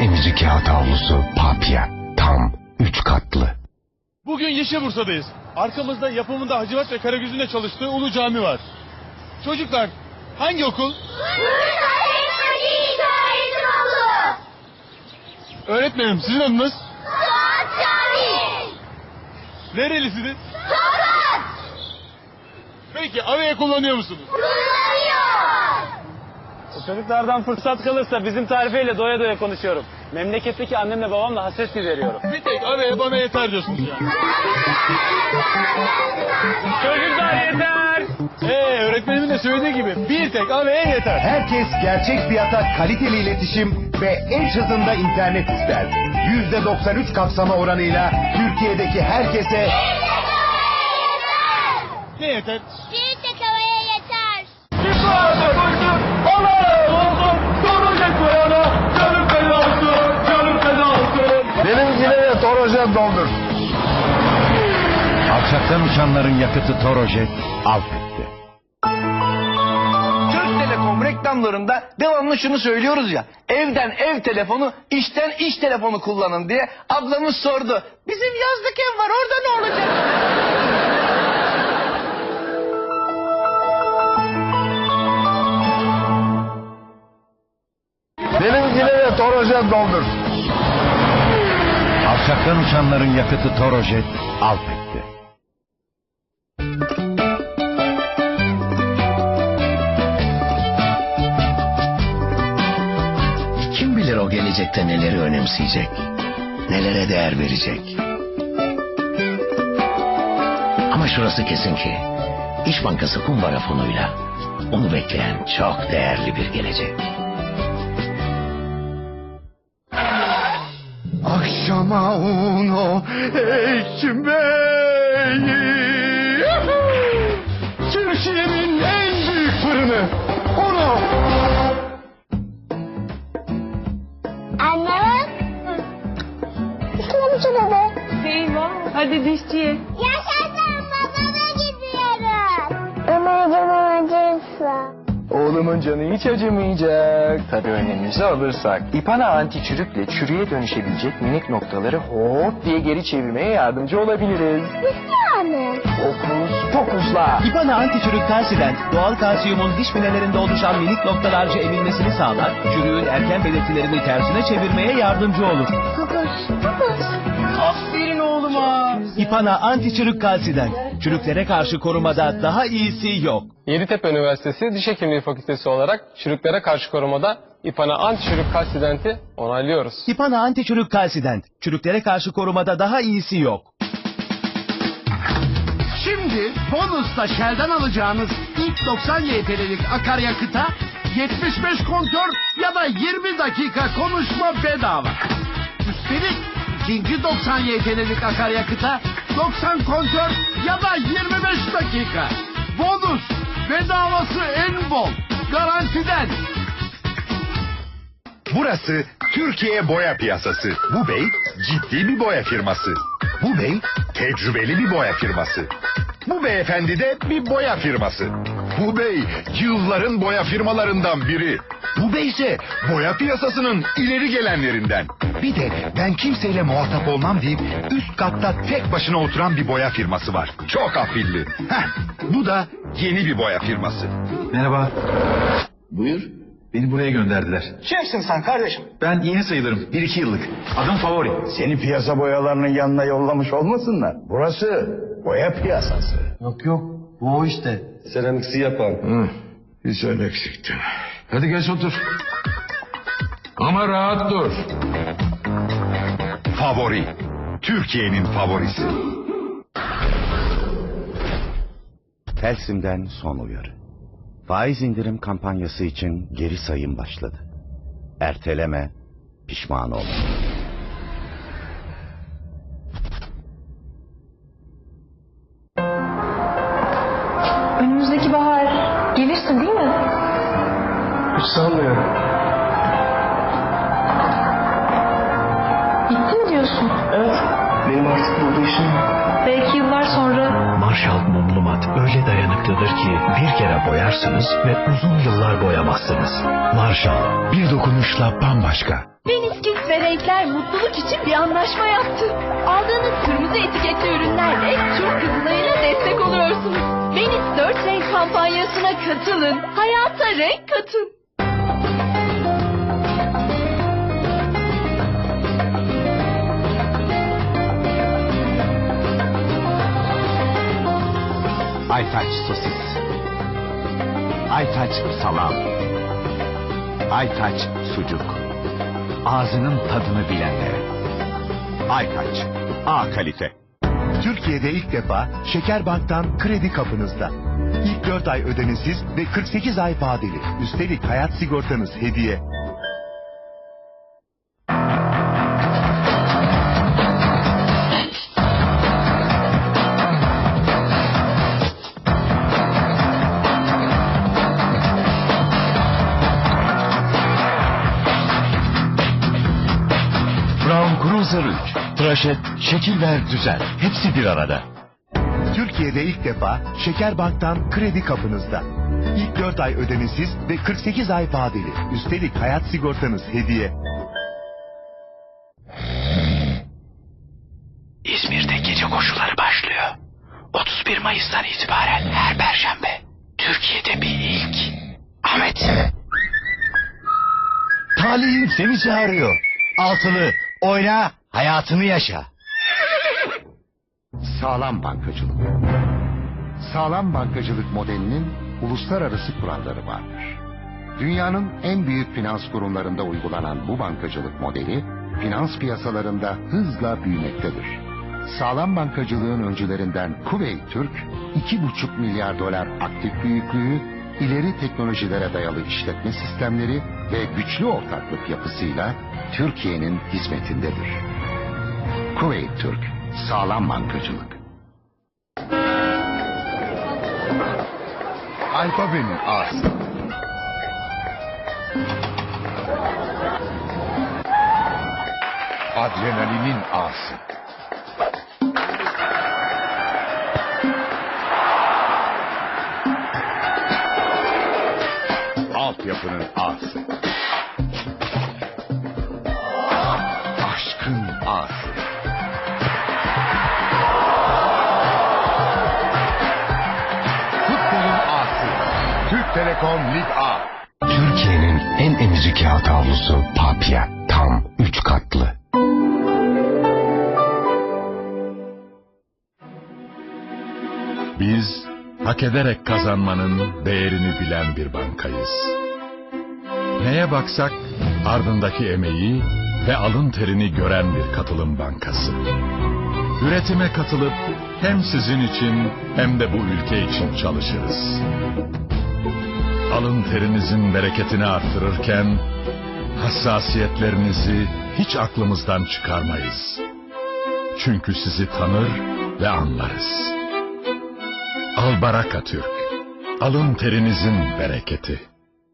emici kağıt havlusu Papya. Tam 3 katlı. Bugün Yeşilbursa'dayız. Arkamızda yapımında Hacivat ve Karagöz'ün de çalıştığı Ulu Cami var. Çocuklar hangi okul? Öğretmenim sizin adınız? Nerelisiniz? Peki AVE kullanıyor musunuz? Çocuklardan fırsat kalırsa bizim tarifeyle doya doya konuşuyorum. Memleketteki annemle babamla hasret gideriyorum. Bir tek AVE bana yeter diyorsunuz yani. Çocuklar yeter! Ee, öğretmenimin de söylediği gibi bir tek AVE yeter. Herkes gerçek fiyata kaliteli iletişim ve eş hızında internet ister. %93 kapsama oranıyla Türkiye'deki herkese Ne yeter? Bir tek havaya yeter. benimkine torojen doldur. Alçaktan uçanların yakıtı Torojet Alpek'te. Türk Telekom reklamlarında devamlı şunu söylüyoruz ya. Evden ev telefonu, işten iş telefonu kullanın diye ablamız sordu. Bizim yazlık ev var orada ne olacak? Benimkine de torojen doldur. Alçaktan uçanların yakıtı Torojet Alpek'te. Kim bilir o gelecekte neleri önemseyecek, nelere değer verecek. Ama şurası kesin ki, İş Bankası kumbara fonuyla onu bekleyen çok değerli bir gelecek. Akşama uno ekmeği. Türkiye'nin en büyük fırını. Uno. Anne bak. Kıslamış bebe. Eyvah. Hadi dişçiye. Yaşasın babama gidiyorum. Ömer canım acırsa. Oğlumun canı hiç acımayacak. Tabii önlemimizi alırsak. İpana anti çürükle çürüye dönüşebilecek minik noktaları hop diye geri çevirmeye yardımcı olabiliriz. Yani. Fokus fokusla. İpana anti-çürük kalsident, doğal kalsiyumun diş minelerinde oluşan minik noktalarca emilmesini sağlar, çürüğün erken belirtilerini tersine çevirmeye yardımcı olur. Fokus. Fokus. Aferin oğluma. İpana anti-çürük kalsident, çürüklere karşı korumada daha iyisi yok. Yeditepe Üniversitesi Diş Hekimliği Fakültesi olarak çürüklere karşı korumada İPANA anti-çürük kalsidenti onaylıyoruz. İpana anti-çürük kalsident, çürüklere karşı korumada daha iyisi yok. Şimdi bonusla Shell'den alacağınız ilk 90 YTL'lik akaryakıta 75 kontör ya da 20 dakika konuşma bedava. Üstelik ikinci 90 YTL'lik akaryakıta 90 kontör ya da 25 dakika. Bonus bedavası en bol. Garantiden. Burası Türkiye boya piyasası. Bu bey ciddi bir boya firması. Bu bey tecrübeli bir boya firması. Bu beyefendi de bir boya firması. Bu bey yılların boya firmalarından biri. Bu bey ise boya piyasasının ileri gelenlerinden. Bir de ben kimseyle muhatap olmam deyip üst katta tek başına oturan bir boya firması var. Çok afilli. Heh, bu da yeni bir boya firması. Merhaba. Buyur. Beni buraya gönderdiler. Kimsin sen kardeşim? Ben yeni sayılırım. Bir iki yıllık. Adım Favori. Seni piyasa boyalarının yanına yollamış olmasınlar. Burası boya piyasası. Yok yok. Bu o işte. Seramiksi yapan. Bir sen eksiktin. Hadi geç otur. Ama rahat dur. Favori. Türkiye'nin favorisi. Telsim'den son uyarı. Faiz indirim kampanyası için geri sayım başladı. Erteleme, pişman olma. Önümüzdeki bahar gelirsin değil mi? Hiç sanmıyorum. Benim artık burada işim yok. Belki yıllar sonra Marshall mumlu mat öyle dayanıklıdır ki bir kere boyarsınız ve uzun yıllar boyamazsınız. Marshall bir dokunuşla bambaşka. ben iskizim. ve renkler mutluluk için bir anlaşma yaptı. Aldığınız kırmızı etiketli ürünlerle Türk Kızılayı'na destek oluyorsunuz. Menis 4 renk kampanyasına katılın. Hayata renk katın. Aytaç sosis. Aytaç salam. Aytaç sucuk. Ağzının tadını bilenlere. Aytaç. A kalite. Türkiye'de ilk defa Şekerbank'tan kredi kapınızda. İlk 4 ay ödemesiz ve 48 ay vadeli. Üstelik hayat sigortanız hediye. Tıraş et, şekil ver, düzel. Hepsi bir arada. Türkiye'de ilk defa Şekerbank'tan kredi kapınızda. İlk 4 ay ödemesiz ve 48 ay vadeli. Üstelik hayat sigortanız hediye. İzmir'de gece koşuları başlıyor. 31 Mayıs'tan itibaren her perşembe. Türkiye'de bir ilk. Ahmet. Talihim seni çağırıyor. Altılı, oyna, hayatını yaşa. Sağlam bankacılık. Sağlam bankacılık modelinin uluslararası kuralları vardır. Dünyanın en büyük finans kurumlarında uygulanan bu bankacılık modeli, finans piyasalarında hızla büyümektedir. Sağlam bankacılığın öncülerinden Kuveyt Türk, 2,5 milyar dolar aktif büyüklüğü, ileri teknolojilere dayalı işletme sistemleri ve güçlü ortaklık yapısıyla Türkiye'nin hizmetindedir. Kuveyt Türk, sağlam bankacılık. Alfabenin A'sı. Adrenalinin A'sı. Altyapının A'sı. A'sı. Türk Telekom Lig A. Türkiye'nin en emici kağıt havlusu Papya. Tam 3 katlı. Biz hak ederek kazanmanın değerini bilen bir bankayız. Neye baksak ardındaki emeği ve alın terini gören bir katılım bankası. Üretime katılıp hem sizin için hem de bu ülke için çalışırız. Alın terinizin bereketini artırırken hassasiyetlerinizi hiç aklımızdan çıkarmayız. Çünkü sizi tanır ve anlarız. Albaraka Türk. Alın terinizin bereketi.